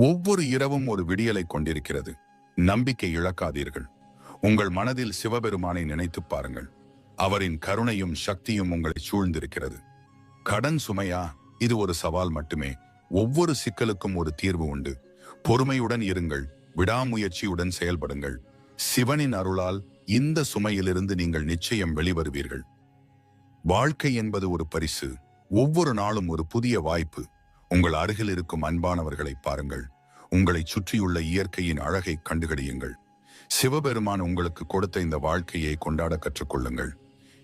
ஒவ்வொரு இரவும் ஒரு விடியலை கொண்டிருக்கிறது. நம்பிக்கை இழக்காதீர்கள். உங்கள் மனதில் சிவபெருமானை நினைத்துப் பாருங்கள். அவரின் கருணையும் சக்தியும் உங்களை சூழ்ந்திருக்கிறது. கடன் சுமையா? இது ஒரு சவால் மட்டுமே. ஒவ்வொரு சிக்கலுக்கும் ஒரு தீர்வு உண்டு. பொறுமையுடன் இருங்கள். விடாமுயற்சியுடன் செயல்படுங்கள். சிவனின் அருளால் இந்த சுமையிலிருந்து நீங்கள் நிச்சயம் வெளிவருவீர்கள். வாழ்க்கை என்பது ஒரு பரிசு. ஒவ்வொரு நாளும் ஒரு புதிய வாய்ப்பு. உங்கள் அருகில் இருக்கும் அன்பானவர்களை பாருங்கள். உங்களை சுற்றியுள்ள இயற்கையின் அழகை கண்டுகடியுங்கள். சிவபெருமான் உங்களுக்கு கொடுத்த இந்த வாழ்க்கையை கொண்டாட கற்றுக்கொள்ளுங்கள்.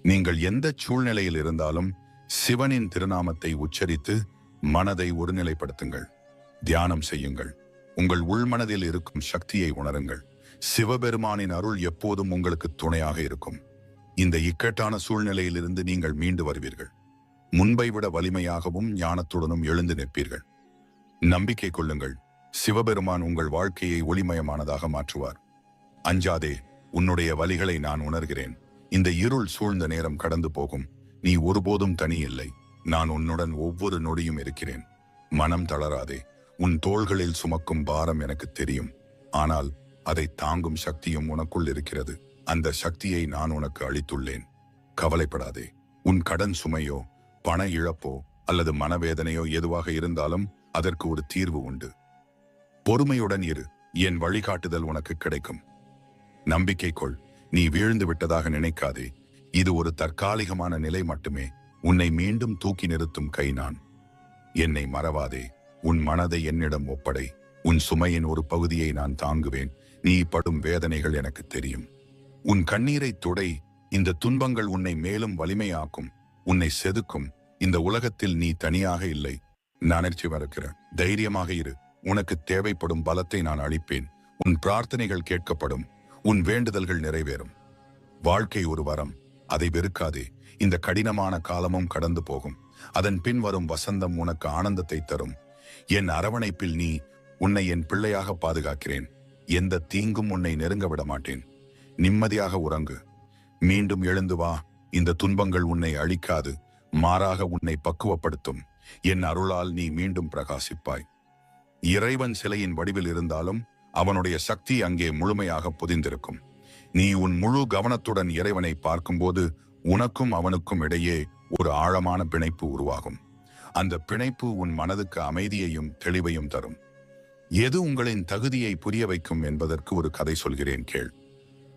நீங்கள் எந்த சூழ்நிலையில் இருந்தாலும் சிவனின் திருநாமத்தை உச்சரித்து மனதை ஒருநிலைப்படுத்துங்கள். தியானம் செய்யுங்கள். உங்கள் உள்மனதில் இருக்கும் சக்தியை உணருங்கள். சிவபெருமானின் அருள் எப்போதும் உங்களுக்கு துணையாக இருக்கும். இந்த இக்கட்டான சூழ்நிலையிலிருந்து நீங்கள் மீண்டு வருவீர்கள். முன்பை விட வலிமையாகவும் ஞானத்துடனும் எழுந்து நிற்பீர்கள். நம்பிக்கை கொள்ளுங்கள். சிவபெருமான் உங்கள் வாழ்க்கையை ஒளிமயமானதாக மாற்றுவார். அஞ்சாதே உன்னுடைய வலிகளை நான் உணர்கிறேன். இந்த இருள் சூழ்ந்த நேரம் கடந்து போகும். நீ ஒருபோதும் தனி இல்லை நான் உன்னுடன் ஒவ்வொரு நொடியும் இருக்கிறேன். மனம் தளராதே. உன் தோள்களில் சுமக்கும் பாரம் எனக்கு தெரியும். ஆனால் அதை தாங்கும் சக்தியும் உனக்குள் இருக்கிறது. அந்த சக்தியை நான் உனக்கு அளித்துள்ளேன். கவலைப்படாதே. உன் கடன் சுமையோ பண இழப்போ அல்லது மனவேதனையோ எதுவாக இருந்தாலும் அதற்கு ஒரு தீர்வு உண்டு. பொறுமையுடன் இரு. என் வழிகாட்டுதல் உனக்கு கிடைக்கும். நம்பிக்கை கொள். நீ வீழ்ந்து விட்டதாக நினைக்காதே. இது ஒரு தற்காலிகமான நிலை மட்டுமே. உன்னை மீண்டும் தூக்கி நிறுத்தும் கை நான். என்னை மறவாதே. உன் மனதை என்னிடம் ஒப்படை. உன் சுமையின் ஒரு பகுதியை நான் தாங்குவேன். நீ படும் வேதனைகள் எனக்கு தெரியும். உன் கண்ணீரை துடை. இந்த துன்பங்கள் உன்னை மேலும் வலிமையாக்கும். உன்னை செதுக்கும். இந்த உலகத்தில் நீ தனியாக இல்லை. நனர்ச்சி மறக்கிற தைரியமாக இரு. உனக்கு தேவைப்படும் பலத்தை நான் அளிப்பேன். உன் பிரார்த்தனைகள் கேட்கப்படும். உன் வேண்டுதல்கள் நிறைவேறும். வாழ்க்கை ஒரு வரம். அதை வெறுக்காதே. இந்த கடினமான காலமும் கடந்து போகும். அதன் பின் வரும் வசந்தம் உனக்கு ஆனந்தத்தை தரும். என் அரவணைப்பில் நீ உன்னை என் பிள்ளையாக பாதுகாக்கிறேன். எந்த தீங்கும் உன்னை நெருங்க விட மாட்டேன். நிம்மதியாக உறங்கு. மீண்டும் எழுந்து வா. இந்த துன்பங்கள் உன்னை அழிக்காது மாறாக உன்னை பக்குவப்படுத்தும். என் அருளால் நீ மீண்டும் பிரகாசிப்பாய். இறைவன் சிலையின் வடிவில் இருந்தாலும் அவனுடைய சக்தி அங்கே முழுமையாக புதிந்திருக்கும். நீ உன் முழு கவனத்துடன் இறைவனை பார்க்கும்போது உனக்கும் அவனுக்கும் இடையே ஒரு ஆழமான பிணைப்பு உருவாகும். அந்த பிணைப்பு உன் மனதுக்கு அமைதியையும் தெளிவையும் தரும். எது உங்களின் தகுதியை புரிய வைக்கும் என்பதற்கு ஒரு கதை சொல்கிறேன் கேள்.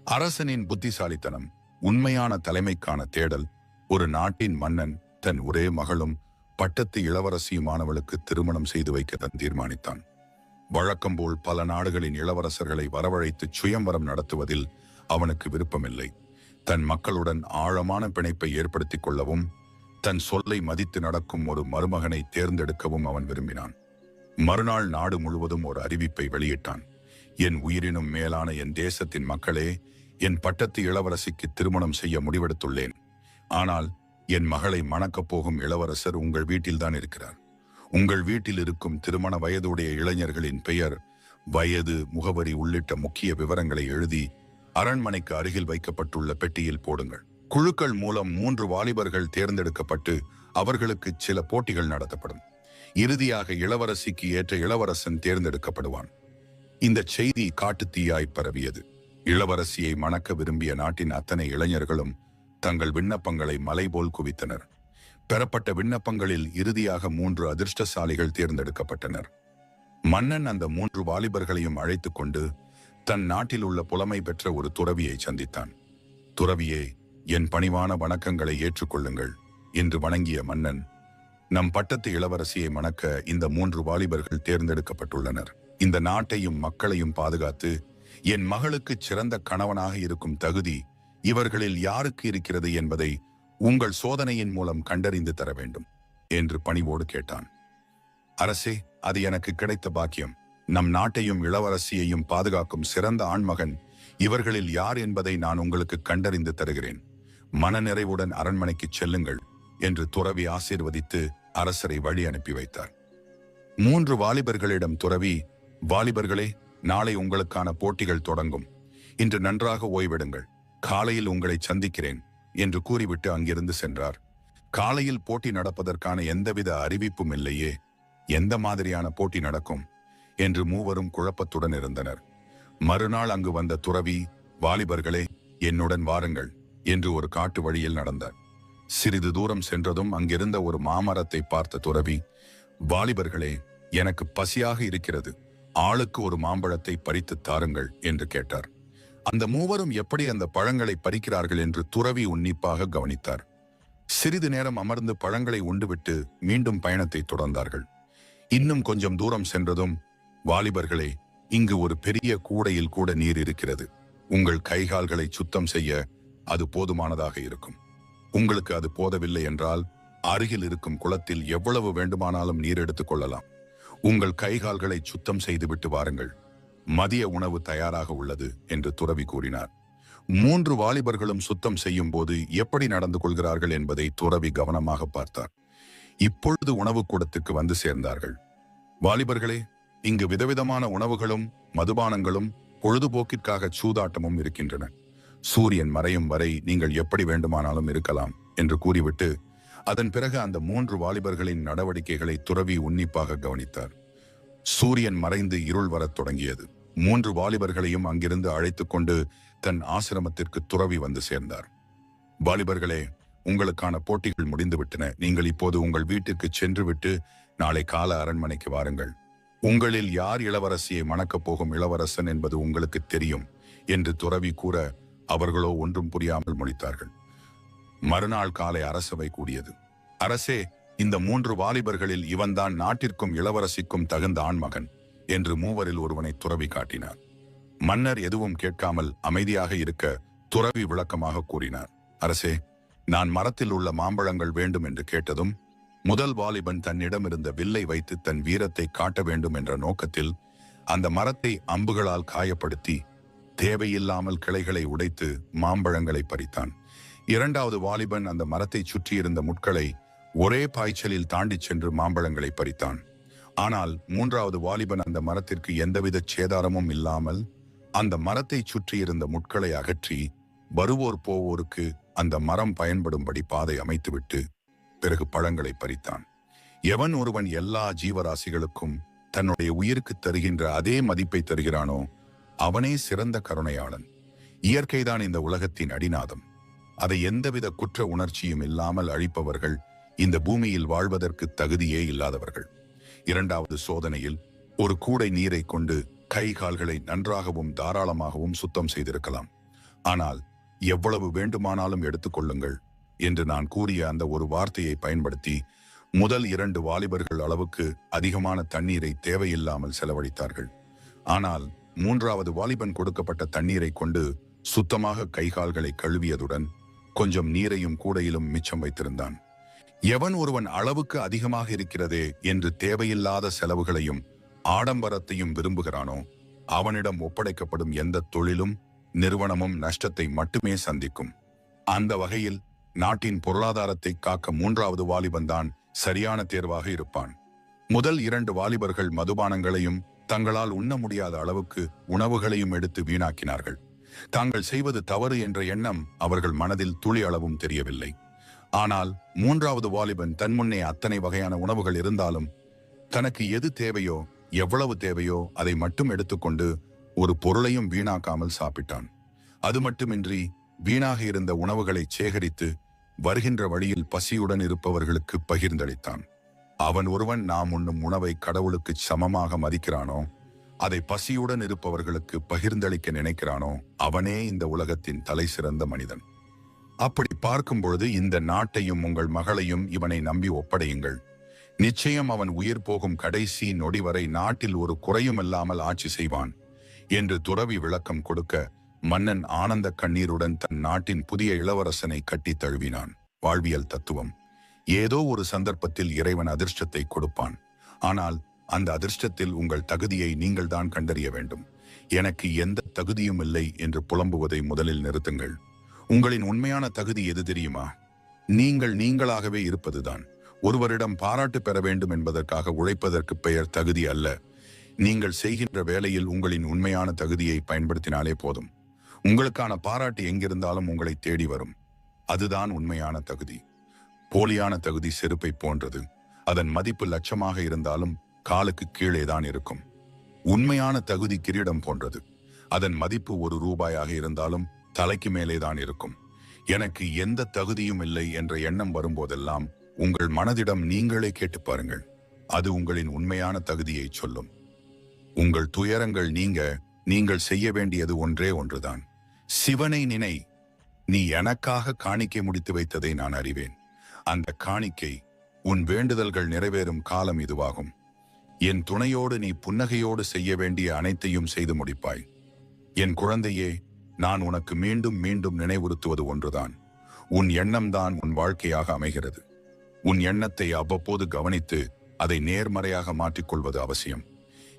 அரசனின் புத்திசாலித்தனம். உண்மையான தலைமைக்கான தேடல் ஒரு நாட்டின் மன்னன் தன் ஒரே மகளும் பட்டத்து இளவரசியுமானவளுக்கு திருமணம் செய்து வைக்க தன் தீர்மானித்தான். வழக்கம் போல் பல நாடுகளின் இளவரசர்களை வரவழைத்து சுயம்பரம் நடத்துவதில் அவனுக்கு விருப்பமில்லை. தன் மக்களுடன் ஆழமான பிணைப்பை ஏற்படுத்திக் கொள்ளவும் தன் சொல்லை மதித்து நடக்கும் ஒரு மருமகனை தேர்ந்தெடுக்கவும் அவன் விரும்பினான். மறுநாள் நாடு முழுவதும் ஒரு அறிவிப்பை வெளியிட்டான். என் உயிரினும் மேலான என் தேசத்தின் மக்களே என் பட்டத்து இளவரசிக்கு திருமணம் செய்ய முடிவெடுத்துள்ளேன். ஆனால் என் மகளை மணக்கப் போகும் இளவரசர் உங்கள் வீட்டில்தான் இருக்கிறார். உங்கள் வீட்டில் இருக்கும் திருமண வயதுடைய இளைஞர்களின் பெயர் வயது முகவரி உள்ளிட்ட முக்கிய விவரங்களை எழுதி அரண்மனைக்கு அருகில் வைக்கப்பட்டுள்ள பெட்டியில் போடுங்கள். குழுக்கள் மூலம் மூன்று வாலிபர்கள் தேர்ந்தெடுக்கப்பட்டு அவர்களுக்கு சில போட்டிகள் நடத்தப்படும். இறுதியாக இளவரசிக்கு ஏற்ற இளவரசன் தேர்ந்தெடுக்கப்படுவான். இந்த செய்தி காட்டுத்தீயாய் பரவியது. இளவரசியை மணக்க விரும்பிய நாட்டின் அத்தனை இளைஞர்களும் தங்கள் விண்ணப்பங்களை மலை போல் குவித்தனர். பெறப்பட்ட விண்ணப்பங்களில் இறுதியாக மூன்று அதிர்ஷ்டசாலிகள் தேர்ந்தெடுக்கப்பட்டனர். மன்னன் அந்த மூன்று வாலிபர்களையும் அழைத்து கொண்டு தன் நாட்டில் உள்ள புலமை பெற்ற ஒரு துறவியை சந்தித்தான். துறவியே என் பணிவான வணக்கங்களை ஏற்றுக்கொள்ளுங்கள் என்று வணங்கிய மன்னன் நம் பட்டத்து இளவரசியை மணக்க இந்த மூன்று வாலிபர்கள் தேர்ந்தெடுக்கப்பட்டுள்ளனர். இந்த நாட்டையும் மக்களையும் பாதுகாத்து என் மகளுக்கு சிறந்த கணவனாக இருக்கும் தகுதி இவர்களில் யாருக்கு இருக்கிறது என்பதை உங்கள் சோதனையின் மூலம் கண்டறிந்து தர வேண்டும் என்று பணிவோடு கேட்டான். அரசே அது எனக்கு கிடைத்த பாக்கியம். நம் நாட்டையும் இளவரசியையும் பாதுகாக்கும் சிறந்த ஆண்மகன் இவர்களில் யார் என்பதை நான் உங்களுக்கு கண்டறிந்து தருகிறேன். மனநிறைவுடன் அரண்மனைக்கு செல்லுங்கள் என்று துறவி ஆசீர்வதித்து அரசரை வழி அனுப்பி வைத்தார். மூன்று வாலிபர்களிடம் துறவி வாலிபர்களே நாளை உங்களுக்கான போட்டிகள் தொடங்கும். இன்று நன்றாக ஓய்வெடுங்கள். காலையில் உங்களை சந்திக்கிறேன் என்று கூறிவிட்டு அங்கிருந்து சென்றார். காலையில் போட்டி நடப்பதற்கான எந்தவித அறிவிப்பும் இல்லையே. எந்த மாதிரியான போட்டி நடக்கும்? என்று மூவரும் குழப்பத்துடன் இருந்தனர். மறுநாள் அங்கு வந்த துறவி வாலிபர்களே என்னுடன் வாருங்கள் என்று ஒரு காட்டு வழியில் நடந்தார். சிறிது தூரம் சென்றதும் அங்கிருந்த ஒரு மாமரத்தை பார்த்த துறவி வாலிபர்களே எனக்கு பசியாக இருக்கிறது. ஆளுக்கு ஒரு மாம்பழத்தை பறித்து தாருங்கள் என்று கேட்டார். அந்த மூவரும் எப்படி அந்த பழங்களை பறிக்கிறார்கள் என்று துறவி உன்னிப்பாக கவனித்தார். சிறிது நேரம் அமர்ந்து பழங்களை உண்டுவிட்டு மீண்டும் பயணத்தை தொடர்ந்தார்கள். இன்னும் கொஞ்சம் தூரம் சென்றதும் வாலிபர்களே இங்கு ஒரு பெரிய கூடையில் கூட நீர் இருக்கிறது. உங்கள் கைகால்களை சுத்தம் செய்ய அது போதுமானதாக இருக்கும். உங்களுக்கு அது போதவில்லை என்றால் அருகில் இருக்கும் குளத்தில் எவ்வளவு வேண்டுமானாலும் நீர் எடுத்துக் கொள்ளலாம். உங்கள் கைகால்களை சுத்தம் செய்துவிட்டு வாருங்கள். மதிய உணவு தயாராக உள்ளது என்று துறவி கூறினார். மூன்று வாலிபர்களும் சுத்தம் செய்யும் போது எப்படி நடந்து கொள்கிறார்கள் என்பதை துறவி கவனமாக பார்த்தார். இப்பொழுது உணவு கூடத்துக்கு வந்து சேர்ந்தார்கள். வாலிபர்களே இங்கு விதவிதமான உணவுகளும் மதுபானங்களும் பொழுதுபோக்கிற்காக சூதாட்டமும் இருக்கின்றன. சூரியன் மறையும் வரை நீங்கள் எப்படி வேண்டுமானாலும் இருக்கலாம் என்று கூறிவிட்டு அதன் பிறகு அந்த மூன்று வாலிபர்களின் நடவடிக்கைகளை துறவி உன்னிப்பாக கவனித்தார். சூரியன் மறைந்து இருள் வரத் தொடங்கியது. மூன்று வாலிபர்களையும் அங்கிருந்து அழைத்துக் கொண்டு தன் ஆசிரமத்திற்கு துறவி வந்து சேர்ந்தார். வாலிபர்களே உங்களுக்கான போட்டிகள் முடிந்துவிட்டன. நீங்கள் இப்போது உங்கள் வீட்டுக்கு சென்றுவிட்டு நாளை கால அரண்மனைக்கு வாருங்கள். உங்களில் யார் இளவரசியை மணக்கப் போகும் இளவரசன் என்பது உங்களுக்கு தெரியும் என்று துறவி கூற அவர்களோ ஒன்றும் புரியாமல் முடித்தார்கள் மறுநாள் காலை அரசவை கூடியது. அரசே இந்த மூன்று வாலிபர்களில் இவன்தான் நாட்டிற்கும் இளவரசிக்கும் தகுந்த ஆண்மகன் என்று மூவரில் ஒருவனை துறவி காட்டினார். மன்னர் எதுவும் கேட்காமல் அமைதியாக இருக்க துறவி விளக்கமாக கூறினார். அரசே நான் மரத்தில் உள்ள மாம்பழங்கள் வேண்டும் என்று கேட்டதும் முதல் வாலிபன் தன்னிடமிருந்த வில்லை வைத்து தன் வீரத்தை காட்ட வேண்டும் என்ற நோக்கத்தில் அந்த மரத்தை அம்புகளால் காயப்படுத்தி தேவையில்லாமல் கிளைகளை உடைத்து மாம்பழங்களை பறித்தான். இரண்டாவது வாலிபன் அந்த மரத்தை சுற்றியிருந்த முட்களை ஒரே பாய்ச்சலில் தாண்டிச் சென்று மாம்பழங்களை பறித்தான். ஆனால் மூன்றாவது வாலிபன் அந்த மரத்திற்கு எந்தவித சேதாரமும் இல்லாமல் அந்த மரத்தை சுற்றியிருந்த முட்களை அகற்றி வருவோர் போவோருக்கு அந்த மரம் பயன்படும்படி பாதை அமைத்துவிட்டு பிறகு பழங்களை பறித்தான். எவன் ஒருவன் எல்லா ஜீவராசிகளுக்கும் தன்னுடைய உயிருக்கு தருகின்ற அதே மதிப்பை தருகிறானோ அவனே சிறந்த கருணையாளன். இயற்கைதான் இந்த உலகத்தின் அடிநாதம். அதை எந்தவித குற்ற உணர்ச்சியும் இல்லாமல் அழிப்பவர்கள் இந்த பூமியில் வாழ்வதற்கு தகுதியே இல்லாதவர்கள். இரண்டாவது சோதனையில் ஒரு கூடை நீரை கொண்டு கை கால்களை நன்றாகவும் தாராளமாகவும் சுத்தம் செய்திருக்கலாம். ஆனால் எவ்வளவு வேண்டுமானாலும் எடுத்துக்கொள்ளுங்கள் என்று நான் கூறிய அந்த ஒரு வார்த்தையை பயன்படுத்தி முதல் இரண்டு வாலிபர்கள் அளவுக்கு அதிகமான தண்ணீரை தேவையில்லாமல் செலவழித்தார்கள். ஆனால் மூன்றாவது வாலிபன் கொடுக்கப்பட்ட தண்ணீரை கொண்டு சுத்தமாக கைகால்களை கழுவியதுடன் கொஞ்சம் நீரையும் கூடையிலும் மிச்சம் வைத்திருந்தான். எவன் ஒருவன் அளவுக்கு அதிகமாக இருக்கிறதே என்று தேவையில்லாத செலவுகளையும் ஆடம்பரத்தையும் விரும்புகிறானோ அவனிடம் ஒப்படைக்கப்படும் எந்த தொழிலும் நிறுவனமும் நஷ்டத்தை மட்டுமே சந்திக்கும். அந்த வகையில் நாட்டின் பொருளாதாரத்தை காக்க மூன்றாவது வாலிபன் தான் சரியான தேர்வாக இருப்பான். முதல் இரண்டு வாலிபர்கள் மதுபானங்களையும் தங்களால் உண்ண முடியாத அளவுக்கு உணவுகளையும் எடுத்து வீணாக்கினார்கள். தாங்கள் செய்வது தவறு என்ற எண்ணம் அவர்கள் மனதில் துளி அளவும் தெரியவில்லை. ஆனால் மூன்றாவது வாலிபன் தன் முன்னே அத்தனை வகையான உணவுகள் இருந்தாலும் தனக்கு எது தேவையோ எவ்வளவு தேவையோ அதை மட்டும் எடுத்துக்கொண்டு ஒரு பொருளையும் வீணாக்காமல் சாப்பிட்டான். அது மட்டுமின்றி வீணாக இருந்த உணவுகளை சேகரித்து வருகின்ற வழியில் பசியுடன் இருப்பவர்களுக்கு பகிர்ந்தளித்தான். அவன் ஒருவன் நாம் உண்ணும் உணவை கடவுளுக்கு சமமாக மதிக்கிறானோ அதை பசியுடன் இருப்பவர்களுக்கு பகிர்ந்தளிக்க நினைக்கிறானோ அவனே இந்த உலகத்தின் தலை சிறந்த மனிதன். அப்படி பார்க்கும் பொழுது இந்த நாட்டையும் உங்கள் மகளையும் இவனை நம்பி ஒப்படையுங்கள். நிச்சயம் அவன் உயிர் போகும் கடைசி நொடி வரை நாட்டில் ஒரு குறையும் இல்லாமல் ஆட்சி செய்வான் என்று துறவி விளக்கம் கொடுக்க மன்னன் ஆனந்த கண்ணீருடன் தன் நாட்டின் புதிய இளவரசனை கட்டி தழுவினான். வாழ்வியல் தத்துவம். ஏதோ ஒரு சந்தர்ப்பத்தில் இறைவன் அதிர்ஷ்டத்தை கொடுப்பான். ஆனால் அந்த அதிர்ஷ்டத்தில் உங்கள் தகுதியை நீங்கள் தான் கண்டறிய வேண்டும். எனக்கு எந்த தகுதியும் இல்லை என்று புலம்புவதை முதலில் நிறுத்துங்கள். உங்களின் உண்மையான தகுதி எது தெரியுமா? நீங்கள் நீங்களாகவே இருப்பதுதான். ஒருவரிடம் பாராட்டு பெற வேண்டும் என்பதற்காக உழைப்பதற்கு பெயர் தகுதி அல்ல. நீங்கள் செய்கின்ற வேலையில் உங்களின் உண்மையான தகுதியை பயன்படுத்தினாலே போதும். உங்களுக்கான பாராட்டு எங்கிருந்தாலும் உங்களை தேடி வரும். அதுதான் உண்மையான தகுதி. போலியான தகுதி செருப்பை போன்றது. அதன் மதிப்பு லட்சமாக இருந்தாலும் காலுக்கு கீழே தான் இருக்கும். உண்மையான தகுதி கிரீடம் போன்றது. அதன் மதிப்பு ஒரு ரூபாயாக இருந்தாலும் தலைக்கு மேலேதான் இருக்கும். எனக்கு எந்த தகுதியும் இல்லை என்ற எண்ணம் வரும்போதெல்லாம் உங்கள் மனதிடம் நீங்களே கேட்டு பாருங்கள். அது உங்களின் உண்மையான தகுதியை சொல்லும். உங்கள் துயரங்கள் நீங்க நீங்கள் செய்ய வேண்டியது ஒன்றே ஒன்றுதான். சிவனை நினை நீ எனக்காக காணிக்கை முடித்து வைத்ததை நான் அறிவேன். அந்த காணிக்கை உன் வேண்டுதல்கள் நிறைவேறும் காலம் இதுவாகும். என் துணையோடு நீ புன்னகையோடு செய்ய வேண்டிய அனைத்தையும் செய்து முடிப்பாய். என் குழந்தையே நான் உனக்கு மீண்டும் மீண்டும் நினைவுறுத்துவது ஒன்றுதான். உன் எண்ணம்தான் உன் வாழ்க்கையாக அமைகிறது. உன் எண்ணத்தை அவ்வப்போது கவனித்து அதை நேர்மறையாக மாற்றிக்கொள்வது அவசியம்.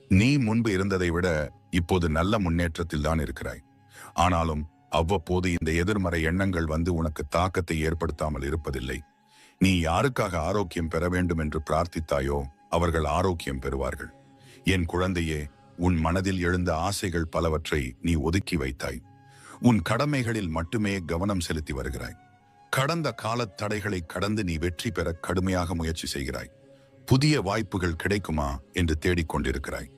நீ முன்பு இருந்ததை விட இப்போது நல்ல முன்னேற்றத்தில் தான் இருக்கிறாய். ஆனாலும் அவ்வப்போது இந்த எதிர்மறை எண்ணங்கள் வந்து உனக்கு தாக்கத்தை ஏற்படுத்தாமல் இருப்பதில்லை. நீ யாருக்காக ஆரோக்கியம் பெற வேண்டும் என்று பிரார்த்தித்தாயோ அவர்கள் ஆரோக்கியம் பெறுவார்கள். என் குழந்தையே உன் மனதில் எழுந்த ஆசைகள் பலவற்றை நீ ஒதுக்கி வைத்தாய். உன் கடமைகளில் மட்டுமே கவனம் செலுத்தி வருகிறாய். கடந்த காலத் தடைகளை கடந்து நீ வெற்றி பெற கடுமையாக முயற்சி செய்கிறாய். புதிய வாய்ப்புகள் கிடைக்குமா என்று தேடிக்கொண்டிருக்கிறாய்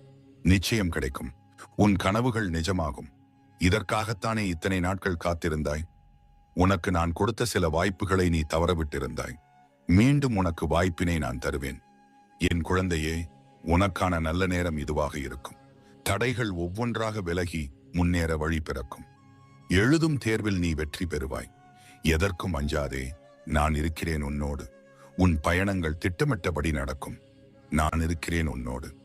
நிச்சயம் கிடைக்கும். உன் கனவுகள் நிஜமாகும். இதற்காகத்தானே இத்தனை நாட்கள் காத்திருந்தாய்? உனக்கு நான் கொடுத்த சில வாய்ப்புகளை நீ தவறவிட்டிருந்தாய். மீண்டும் உனக்கு வாய்ப்பினை நான் தருவேன். என் குழந்தையே உனக்கான நல்ல நேரம் இதுவாக இருக்கும். தடைகள் ஒவ்வொன்றாக விலகி முன்னேற வழி பிறக்கும். எழுதும் தேர்வில் நீ வெற்றி பெறுவாய். எதற்கும் அஞ்சாதே நான் இருக்கிறேன் உன்னோடு. உன் பயணங்கள் திட்டமிட்டபடி நடக்கும். நான் இருக்கிறேன் உன்னோடு.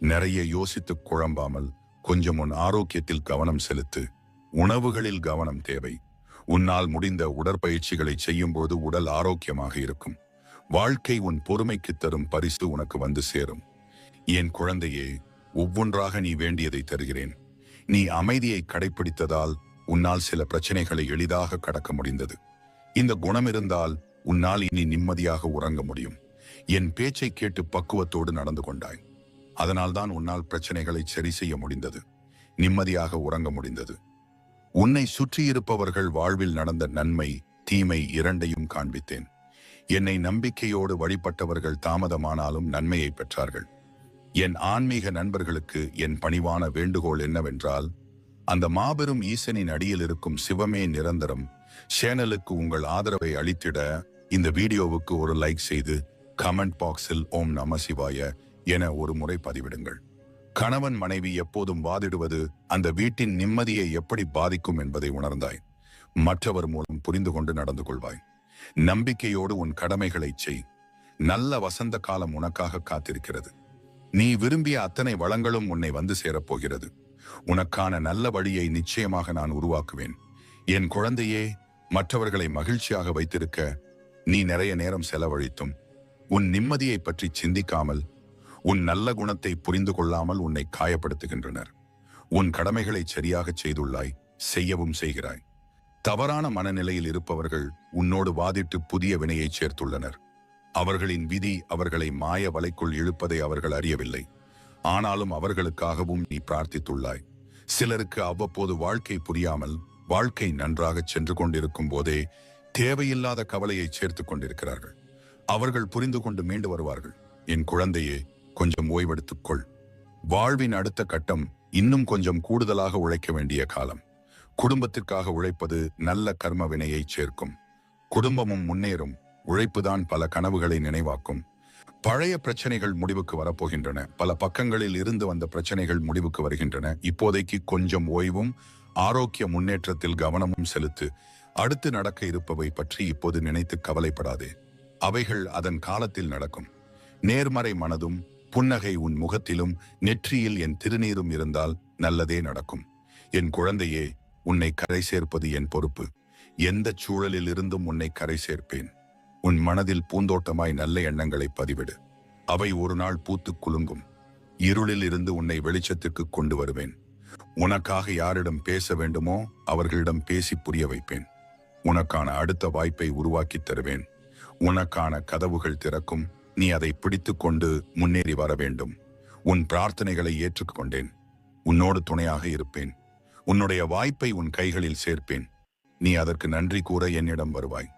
நிறைய யோசித்துக் குழம்பாமல் கொஞ்சம் உன் ஆரோக்கியத்தில் கவனம் செலுத்து. உணவுகளில் கவனம் தேவை. உன்னால் முடிந்த உடற்பயிற்சிகளை செய்யும்போது உடல் ஆரோக்கியமாக இருக்கும். வாழ்க்கை உன் பொறுமைக்கு தரும் பரிசு உனக்கு வந்து சேரும். என் குழந்தையே ஒவ்வொன்றாக நீ வேண்டியதை தருகிறேன். நீ அமைதியை கடைபிடித்ததால் உன்னால் சில பிரச்சனைகளை எளிதாக கடக்க முடிந்தது. இந்த குணம் இருந்தால் உன்னால் இனி நிம்மதியாக உறங்க முடியும். என் பேச்சை கேட்டு பக்குவத்தோடு நடந்து கொண்டாய். அதனால்தான் உன்னால் பிரச்சனைகளை சரி செய்ய முடிந்தது. நிம்மதியாக உறங்க முடிந்தது. உன்னை சுற்றியிருப்பவர்கள் வாழ்வில் நடந்த நன்மை தீமை இரண்டையும் காண்பித்தேன். என்னை நம்பிக்கையோடு வழிபட்டவர்கள் தாமதமானாலும் நன்மையை பெற்றார்கள். என் ஆன்மீக நண்பர்களுக்கு என் பணிவான வேண்டுகோள் என்னவென்றால் அந்த மாபெரும் ஈசனின் அடியில் இருக்கும் சிவமே நிரந்தரம். சேனலுக்கு உங்கள் ஆதரவை அளித்திட இந்த வீடியோவுக்கு ஒரு லைக் செய்து கமெண்ட் பாக்ஸில் ஓம் நம சிவாய என ஒரு முறை பதிவிடுங்கள். கணவன் மனைவி எப்போதும் வாதிடுவது அந்த வீட்டின் நிம்மதியை எப்படி பாதிக்கும் என்பதை உணர்ந்தாய். மற்றவர் மூலம் புரிந்து கொண்டு நடந்து கொள்வாய். நம்பிக்கையோடு உன் கடமைகளை செய். நல்ல வசந்த காலம் உனக்காக காத்திருக்கிறது. நீ விரும்பிய அத்தனை வளங்களும் உன்னை வந்து சேரப்போகிறது உனக்கான நல்ல வழியை நிச்சயமாக நான் உருவாக்குவேன். என் குழந்தையே மற்றவர்களை மகிழ்ச்சியாக வைத்திருக்க நீ நிறைய நேரம் செலவழித்தும் உன் நிம்மதியை பற்றி சிந்திக்காமல் உன் நல்ல குணத்தை புரிந்து கொள்ளாமல் உன்னை காயப்படுத்துகின்றனர். உன் கடமைகளை சரியாக செய்துள்ளாய் செய்யவும் செய்கிறாய். தவறான மனநிலையில் இருப்பவர்கள் உன்னோடு வாதிட்டு புதிய வினையை சேர்த்துள்ளனர். அவர்களின் விதி அவர்களை மாய வலைக்குள் இழுப்பதை அவர்கள் அறியவில்லை. ஆனாலும் அவர்களுக்காகவும் நீ பிரார்த்தித்துள்ளாய். சிலருக்கு அவ்வப்போது வாழ்க்கை புரியாமல் வாழ்க்கை நன்றாக சென்று கொண்டிருக்கும் போதே தேவையில்லாத கவலையை சேர்த்துக் கொண்டிருக்கிறார்கள். அவர்கள் புரிந்து கொண்டு மீண்டு வருவார்கள். என் குழந்தையே கொஞ்சம் ஓய்வெடுத்துக்கொள் வாழ்வின் அடுத்த கட்டம் இன்னும் கொஞ்சம் கூடுதலாக உழைக்க வேண்டிய காலம். குடும்பத்திற்காக உழைப்பது நல்ல கர்ம வினையை சேர்க்கும். குடும்பமும் முன்னேறும் உழைப்புதான் பல கனவுகளை நினைவாக்கும். பழைய பிரச்சனைகள் முடிவுக்கு வரப்போகின்றன. பல பக்கங்களில் இருந்து வந்த பிரச்சனைகள் முடிவுக்கு வருகின்றன. இப்போதைக்கு கொஞ்சம் ஓய்வும் ஆரோக்கிய முன்னேற்றத்தில் கவனமும் செலுத்து அடுத்து நடக்க இருப்பவை பற்றி இப்போது நினைத்து கவலைப்படாதே. அவைகள் அதன் காலத்தில் நடக்கும். நேர்மறை மனதும் புன்னகை உன் முகத்திலும் நெற்றியில் என் திருநீரும் இருந்தால் நல்லதே நடக்கும். என் குழந்தையே உன்னை கரை சேர்ப்பது என் பொறுப்பு. எந்த சூழலில் இருந்தும் உன்னை கரை சேர்ப்பேன். உன் மனதில் பூந்தோட்டமாய் நல்ல எண்ணங்களை பதிவிடு. அவை ஒரு நாள் பூத்து குலுங்கும். இருளில் இருந்து உன்னை வெளிச்சத்திற்கு கொண்டு வருவேன். உனக்காக யாரிடம் பேச வேண்டுமோ அவர்களிடம் பேசி புரிய வைப்பேன். உனக்கான அடுத்த வாய்ப்பை உருவாக்கித் தருவேன். உனக்கான கதவுகள் திறக்கும். நீ அதை பிடித்து கொண்டு முன்னேறி வர வேண்டும். உன் பிரார்த்தனைகளை ஏற்றுக்கொண்டேன் உன்னோடு துணையாக இருப்பேன். உன்னுடைய வாய்ப்பை உன் கைகளில் சேர்ப்பேன். நீ அதற்கு நன்றி கூற என்னிடம் வருவாய்.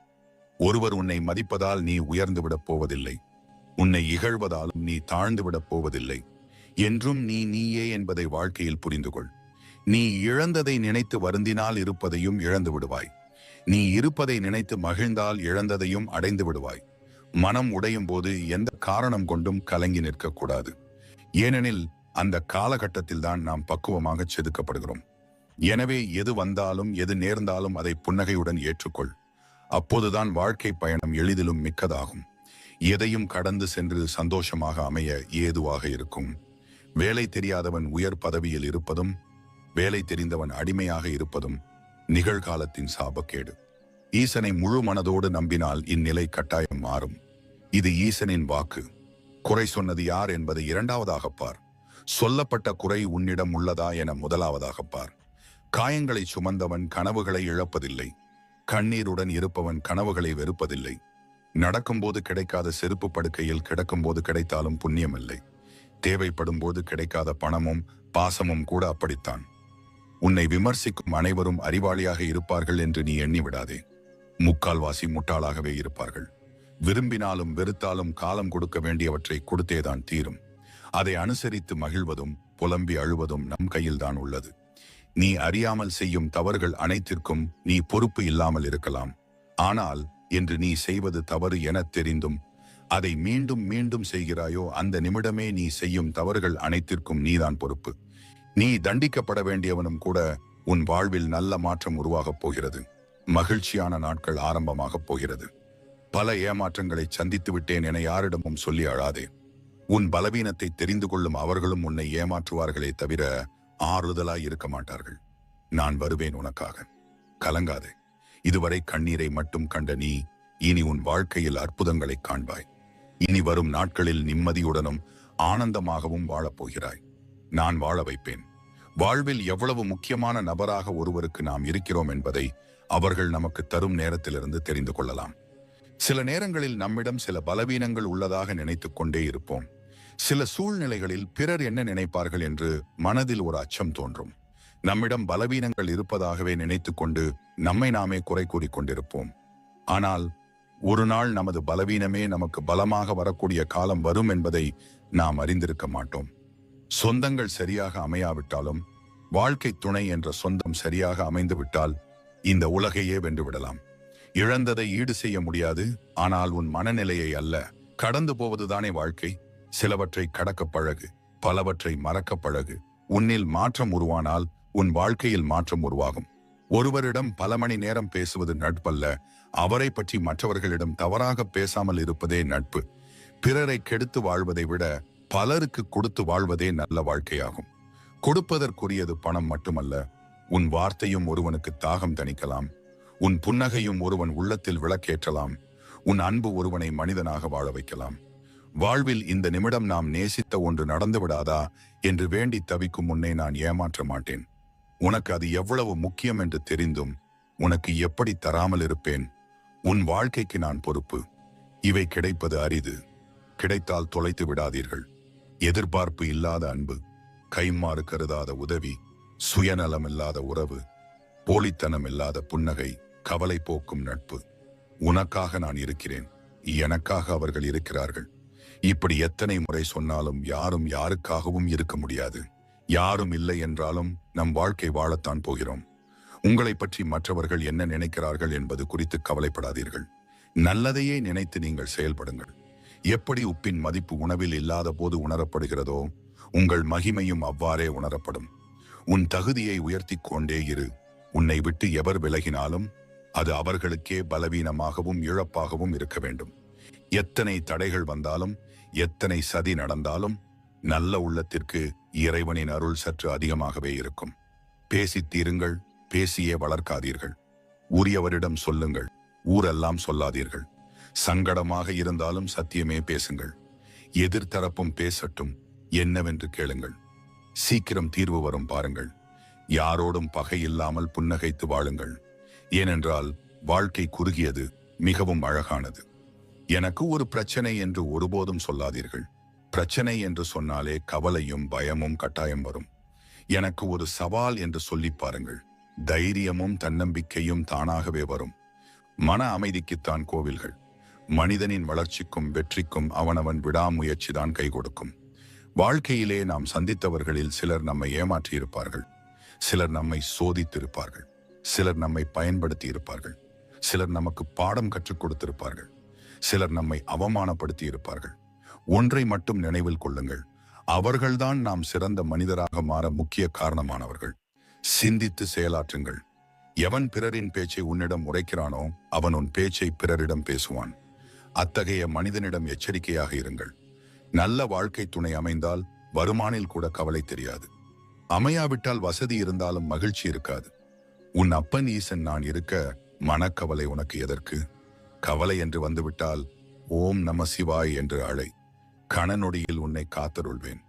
ஒருவர் உன்னை மதிப்பதால் நீ உயர்ந்து விடப் போவதில்லை. உன்னை இகழ்வதாலும் நீ தாழ்ந்து விடப் போவதில்லை. என்றும் நீ நீயே என்பதை வாழ்க்கையில் புரிந்து கொள் நீ இழந்ததை நினைத்து வருந்தினால் இருப்பதையும் இழந்து விடுவாய். நீ இருப்பதை நினைத்து மகிழ்ந்தால் இழந்ததையும் அடைந்து விடுவாய். மனம் உடையும் போது எந்த காரணம் கொண்டும் கலங்கி நிற்கக்கூடாது. ஏனெனில் அந்த காலகட்டத்தில் தான் நாம் பக்குவமாக செதுக்கப்படுகிறோம். எனவே எது வந்தாலும் எது நேர்ந்தாலும் அதை புன்னகையுடன் ஏற்றுக்கொள். அப்போதுதான் வாழ்க்கை பயணம் எளிதிலும் மிக்கதாகும். எதையும் கடந்து சென்று சந்தோஷமாக அமைய ஏதுவாக இருக்கும். வேலை தெரியாதவன் உயர் பதவியில் இருப்பதும் வேலை தெரிந்தவன் அடிமையாக இருப்பதும் நிகழ்காலத்தின் சாபக்கேடு. ஈசனை முழு மனதோடு நம்பினால் இந்நிலை கட்டாயம் மாறும். இது ஈசனின் வாக்கு. குறை சொன்னது யார் என்பதை இரண்டாவதாக பார். சொல்லப்பட்ட குறை உன்னிடம் உள்ளதா என முதலாவதாக பார். காயங்களை சுமந்தவன் கனவுகளை இழப்பதில்லை. கண்ணீருடன் இருப்பவன் கனவுகளை வெறுப்பதில்லை. நடக்கும்போது கிடைக்காத செருப்பு படுக்கையில் கிடக்கும்போது கிடைத்தாலும் புண்ணியமில்லை. தேவைப்படும் போது கிடைக்காத பணமும் பாசமும் கூட அப்படித்தான். உன்னை விமர்சிக்கும் அனைவரும் அறிவாளியாக இருப்பார்கள் என்று நீ எண்ணி விடாதே முக்கால்வாசி முட்டாளாகவே இருப்பார்கள். விரும்பினாலும் வெறுத்தாலும் காலம் கொடுக்க வேண்டியவற்றை கொடுத்தேதான் தீரும். அதை அனுசரித்து மகிழ்வதும் புலம்பி அழுவதும் நம் கையில்தான் உள்ளது. நீ அறியாமல் செய்யும் தவறுகள் அனைத்திற்கும் நீ பொறுப்பு இல்லாமல் இருக்கலாம். ஆனால் என்று நீ செய்வது தவறு என தெரிந்தும் அதை மீண்டும் மீண்டும் செய்கிறாயோ அந்த நிமிடமே நீ செய்யும் தவறுகள் அனைத்திற்கும் நீதான் பொறுப்பு. நீ தண்டிக்கப்பட வேண்டியவனும் கூட உன் வாழ்வில் நல்ல மாற்றம் உருவாகப் போகிறது. மகிழ்ச்சியான நாட்கள் ஆரம்பமாகப் போகிறது. பல ஏமாற்றங்களை சந்தித்து விட்டேன் என யாரிடமும் சொல்லி அழாதே. உன் பலவீனத்தை தெரிந்து கொள்ளும் அவர்களும் உன்னை ஏமாற்றுவார்களே தவிர ஆறுதலாய் இருக்க மாட்டார்கள். நான் வருவேன் உனக்காக. கலங்காதே. இதுவரை கண்ணீரை மட்டும் கண்ட நீ இனி உன் வாழ்க்கையில் அற்புதங்களை காண்பாய். இனி வரும் நாட்களில் நிம்மதியுடனும் ஆனந்தமாகவும் வாழப்போகிறாய். நான் வாழ வைப்பேன். வாழ்வில் எவ்வளவு முக்கியமான நபராக ஒருவருக்கு நாம் இருக்கிறோம் என்பதை அவர்கள் நமக்கு தரும் நேரத்திலிருந்து தெரிந்து கொள்ளலாம். சில நேரங்களில் நம்மிடம் சில பலவீனங்கள் உள்ளதாக நினைத்துக் கொண்டே இருப்போம். சில சூழ்நிலைகளில் பிறர் என்ன நினைப்பார்கள் என்று மனதில் ஒரு அச்சம் தோன்றும். நம்மிடம் பலவீனங்கள் இருப்பதாகவே நினைத்துக்கொண்டு நம்மை நாமே குறை கூறிக் கொண்டிருப்போம். ஆனால் ஒரு நாள் நமது பலவீனமே நமக்கு பலமாக வரக்கூடிய காலம் வரும் என்பதை நாம் அறிந்திருக்க மாட்டோம். சொந்தங்கள் சரியாக அமையாவிட்டாலும் வாழ்க்கை துணை என்ற சொந்தம் சரியாக அமைந்துவிட்டால் இந்த உலகையே வென்றுவிடலாம் இழந்ததை ஈடு செய்ய முடியாது ஆனால் உன் மனநிலையை அல்ல. கடந்து போவதுதானே வாழ்க்கை. சிலவற்றை கடக்க பழகு பலவற்றை மறக்க பழகு. உன்னில் மாற்றம் உருவானால் உன் வாழ்க்கையில் மாற்றம் உருவாகும். ஒருவரிடம் பல மணி நேரம் பேசுவது நட்பல்ல. அவரை பற்றி மற்றவர்களிடம் தவறாக பேசாமல் இருப்பதே நட்பு. பிறரை கெடுத்து வாழ்வதை விட பலருக்கு கொடுத்து வாழ்வதே நல்ல வாழ்க்கையாகும். கொடுப்பதற்குரியது பணம் மட்டுமல்ல. உன் வார்த்தையும் ஒருவனுக்கு தாகம் தணிக்கலாம். உன் புன்னகையும் ஒருவன் உள்ளத்தில் விளக்கேற்றலாம். உன் அன்பு ஒருவனை மனிதனாக வாழ வைக்கலாம். வாழ்வில் இந்த நிமிடம் நாம் நேசித்த ஒன்று நடந்து விடாதா என்று வேண்டி தவிக்கும் முன்னே நான் ஏமாற்ற மாட்டேன். உனக்கு அது எவ்வளவு முக்கியம் என்று தெரிந்தும் உனக்கு எப்படி தராமல் இருப்பேன்? உன் வாழ்க்கைக்கு நான் பொறுப்பு. இவை கிடைப்பது அரிது. கிடைத்தால் தொலைத்து விடாதீர்கள். எதிர்பார்ப்பு இல்லாத அன்பு கைமாறு கருதாத உதவி சுயநலம் இல்லாத உறவு போலித்தனம் இல்லாத புன்னகை கவலை போக்கும் நட்பு. உனக்காக நான் இருக்கிறேன். எனக்காக அவர்கள் இருக்கிறார்கள். இப்படி எத்தனை முறை சொன்னாலும் யாரும் யாருக்காகவும் இருக்க முடியாது. யாரும் இல்லை என்றாலும் நம் வாழ்க்கை வாழத்தான் போகிறோம். உங்களை பற்றி மற்றவர்கள் என்ன நினைக்கிறார்கள் என்பது குறித்து கவலைப்படாதீர்கள். நல்லதையே நினைத்து நீங்கள் செயல்படுங்கள். எப்படி உப்பின் மதிப்பு உணவில் இல்லாத போது உணரப்படுகிறதோ உங்கள் மகிமையும் அவ்வாறே உணரப்படும். உன் தகுதியை உயர்த்தி கொண்டே இரு. உன்னை விட்டு எவர் விலகினாலும் அது அவர்களுக்கே பலவீனமாகவும் இழப்பாகவும் இருக்க வேண்டும். எத்தனை தடைகள் வந்தாலும் எத்தனை சதி நடந்தாலும் நல்ல உள்ளத்திற்கு இறைவனின் அருள் சற்று அதிகமாகவே இருக்கும். பேசித் தீருங்கள் பேசியே வளர்க்காதீர்கள். உரியவரிடம் சொல்லுங்கள் ஊரெல்லாம் சொல்லாதீர்கள். சங்கடமாக இருந்தாலும் சத்தியமே பேசுங்கள். எதிர்த்தரப்பும் பேசட்டும் என்னவென்று கேளுங்கள். சீக்கிரம் தீர்வு வரும் பாருங்கள். யாரோடும் பகை இல்லாமல் புன்னகைத்து வாழுங்கள். ஏனென்றால் வாழ்க்கை குறுகியது மிகவும் அழகானது. எனக்கு ஒரு பிரச்சனை என்று ஒருபோதும் சொல்லாதீர்கள். பிரச்சனை என்று சொன்னாலே கவலையும் பயமும் கட்டாயம் வரும். எனக்கு ஒரு சவால் என்று சொல்லி பாருங்கள். தைரியமும் தன்னம்பிக்கையும் தானாகவே வரும். மன அமைதிக்குத்தான் கோவில்கள். மனிதனின் வளர்ச்சிக்கும் வெற்றிக்கும் அவனவன் விடாமுயற்சிதான் கை கொடுக்கும். வாழ்க்கையிலே நாம் சந்தித்தவர்களில் சிலர் நம்மை ஏமாற்றியிருப்பார்கள். சிலர் நம்மை சோதித்திருப்பார்கள். சிலர் நம்மை பயன்படுத்தி இருப்பார்கள் சிலர் நமக்கு பாடம் கற்றுக் கொடுத்திருப்பார்கள். சிலர் நம்மை அவமானப்படுத்தி இருப்பார்கள். ஒன்றை மட்டும் நினைவில் கொள்ளுங்கள். அவர்கள்தான் நாம் சிறந்த மனிதராக மாற முக்கிய காரணமானவர்கள். சிந்தித்து செயலாற்றுங்கள். எவன் பிறரின் பேச்சை உன்னிடம் உரைக்கிறானோ அவன் உன் பேச்சை பிறரிடம் பேசுவான். அத்தகைய மனிதனிடம் எச்சரிக்கையாக இருங்கள். நல்ல வாழ்க்கை துணை அமைந்தால் வருமானில் கூட கவலை தெரியாது. அமையாவிட்டால் வசதி இருந்தாலும் மகிழ்ச்சி இருக்காது. உன் அப்பன் ஈசன் நான் இருக்க மனக்கவலை உனக்கு எதற்கு? கவலை என்று வந்துவிட்டால் ஓம் நம சிவாய் என்று அழை. கணநொடியில் உன்னை காத்தருள்வேன்.